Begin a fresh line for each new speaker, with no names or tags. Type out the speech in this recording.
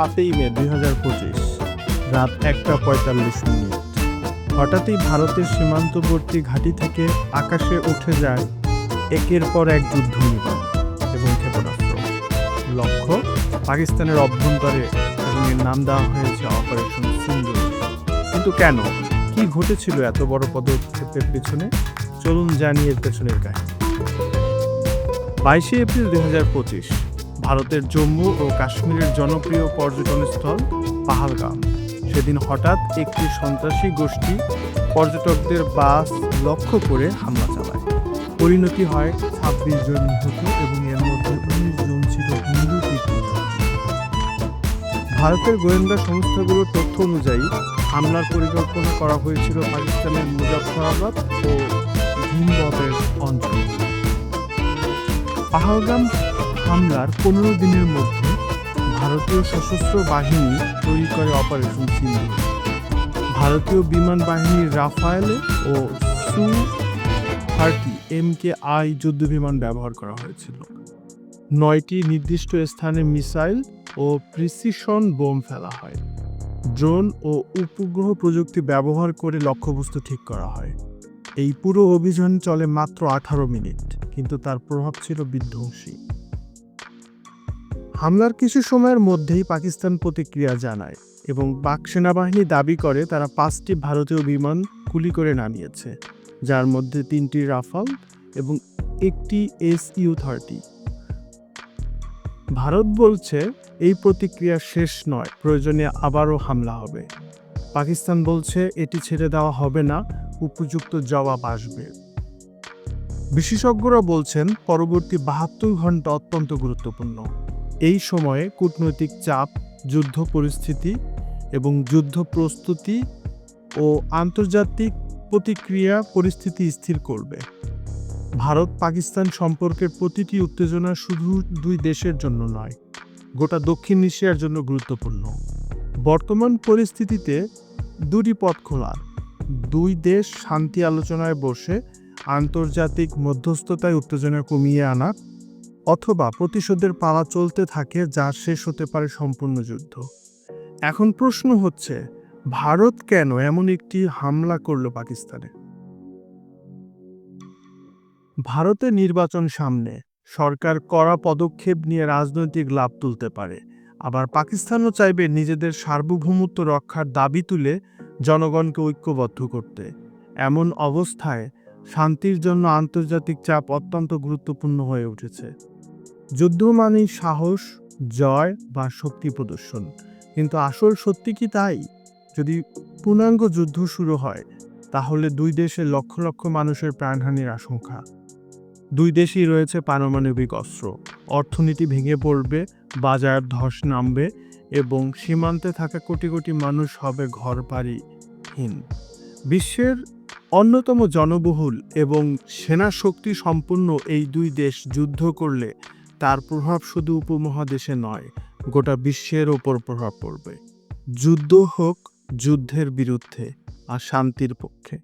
সাতই মে দুই হাজার পঁচিশ, রাত একটা পঁয়তাল্লিশ মিনিট। হঠাৎই ভারতের সীমান্তবর্তী ঘাঁটি থেকে আকাশে উঠে যায় একের পর এক যুদ্ধ বিমান এবং ক্ষেপণাস্ত্র। লক্ষ্য, পাকিস্তানের অভ্যন্তরে এবং এর নাম দেওয়া হয়েছে অপারেশন সিন্ধু কিন্তু কেন? কি ঘটেছিল এত বড় পদক্ষেপের পেছনে? চলুন জানি এর পেছনের কাহিনী। বাইশে এপ্রিল দুই হাজার পঁচিশ ভারতের জম্মু ও কাশ্মীরের জনপ্রিয় পর্যটনস্থল পাহালগাম সেদিন হঠাৎ একটি সন্ত্রাসী গোষ্ঠী পর্যটকদের বাস লক্ষ্য করে হামলা চালায়। পরিণতি হয় ছাব্বিশ জন নিহত এবং এর মধ্যে উনিশ জন ছিল হিন্দু ভারতের গোয়েন্দা সংস্থাগুলোর তথ্য অনুযায়ী, হামলার পরিকল্পনা করা হয়েছিল পাকিস্তানের মুজাফরাবাদ ও হিমবদের অঞ্চলে। পাহালগাম হামলার পনেরো দিনের মধ্যে ভারতীয় সশস্ত্র বাহিনী তৈরি করে অপারেশন সিন্ধু। ভারতীয় বিমান বাহিনীর রাফায়েল ও সু থার্টি এম কে আই যুদ্ধ বিমান ব্যবহার করা হয়েছিল। নয়টি নির্দিষ্ট স্থানে মিসাইল ও প্রিসিশন বোম ফেলা হয়। ড্রোন ও উপগ্রহ প্রযুক্তি ব্যবহার করে লক্ষ্যবস্তু ঠিক করা হয়। এই পুরো অভিযান চলে মাত্র আঠারো মিনিট, কিন্তু তার প্রভাব ছিল বিধ্বংসী। হামলার কিছু সময়ের মধ্যেই পাকিস্তান প্রতিক্রিয়া জানায় এবং পাক সেনাবাহিনী দাবি করে তারা পাঁচটি ভারতীয় বিমান গুলি করে নামিয়েছে, যার মধ্যে তিনটি রাফাল এবং একটি এস ইউ থার্টি। ভারত বলছে, এই প্রতিক্রিয়া শেষ নয়, প্রয়োজনে আবারও হামলা হবে। পাকিস্তান বলছে, এটি ছেড়ে দেওয়া হবে না, উপযুক্ত জবাব আসবে। বিশেষজ্ঞরা বলছেন, পরবর্তী বাহাত্তর ঘণ্টা অত্যন্ত গুরুত্বপূর্ণ। এই সময়ে কূটনৈতিক চাপ, যুদ্ধ পরিস্থিতি এবং যুদ্ধ প্রস্তুতি ও আন্তর্জাতিক প্রতিক্রিয়া পরিস্থিতি স্থির করবে। ভারত পাকিস্তান সম্পর্কের প্রতিটি উত্তেজনা শুধু দুই দেশের জন্য নয়, গোটা দক্ষিণ এশিয়ার জন্য গুরুত্বপূর্ণ। বর্তমান পরিস্থিতিতে দুটি পথ খোলা, দুই দেশ শান্তি আলোচনায় বসে আন্তর্জাতিক মধ্যস্থতায় উত্তেজনা কমিয়ে আনা অথবা প্রতিশোধের পালা চলতে থাকে যা শেষ হতে পারে সম্পূর্ণ যুদ্ধ। এখন প্রশ্ন হচ্ছে, ভারত কেন এমন একটি হামলা করল পাকিস্তানে? ভারতের নির্বাচন সামনে, সরকার কড়া পদক্ষেপ নিয়ে রাজনৈতিক লাভ তুলতে পারে। আবার পাকিস্তানও চাইবে নিজেদের সার্বভৌমত্ব রক্ষার দাবি তুলে জনগণকে ঐক্যবদ্ধ করতে। এমন অবস্থায় শান্তির জন্য আন্তর্জাতিক চাপ অত্যন্ত গুরুত্বপূর্ণ হয়ে উঠেছে। যুদ্ধ মানেই সাহস, জয় বা শক্তি প্রদর্শন। কিন্তু আসল সত্যি কি তাই? যদি পূর্ণাঙ্গ যুদ্ধ শুরু হয়, তাহলে দুই দেশের লক্ষ লক্ষ মানুষের প্রাণহানির আশঙ্কা। দুই দেশেই রয়েছে পারমাণবিক অস্ত্র। অর্থনীতি ভেঙে পড়বে, বাজার ধস নামবে এবং সীমান্তে থাকা কোটি কোটি মানুষ হবে ঘর বাড়িহীন। বিশ্বের অন্যতম জনবহুল এবং সেনা শক্তি সম্পন্ন এই দুই দেশ যুদ্ধ করলে তার প্রভাব শুধু উপমহাদেশে নয়, গোটা বিশ্বের ওপর প্রভাব পড়বে। যুদ্ধ হোক যুদ্ধের বিরুদ্ধে আর শান্তির পক্ষে।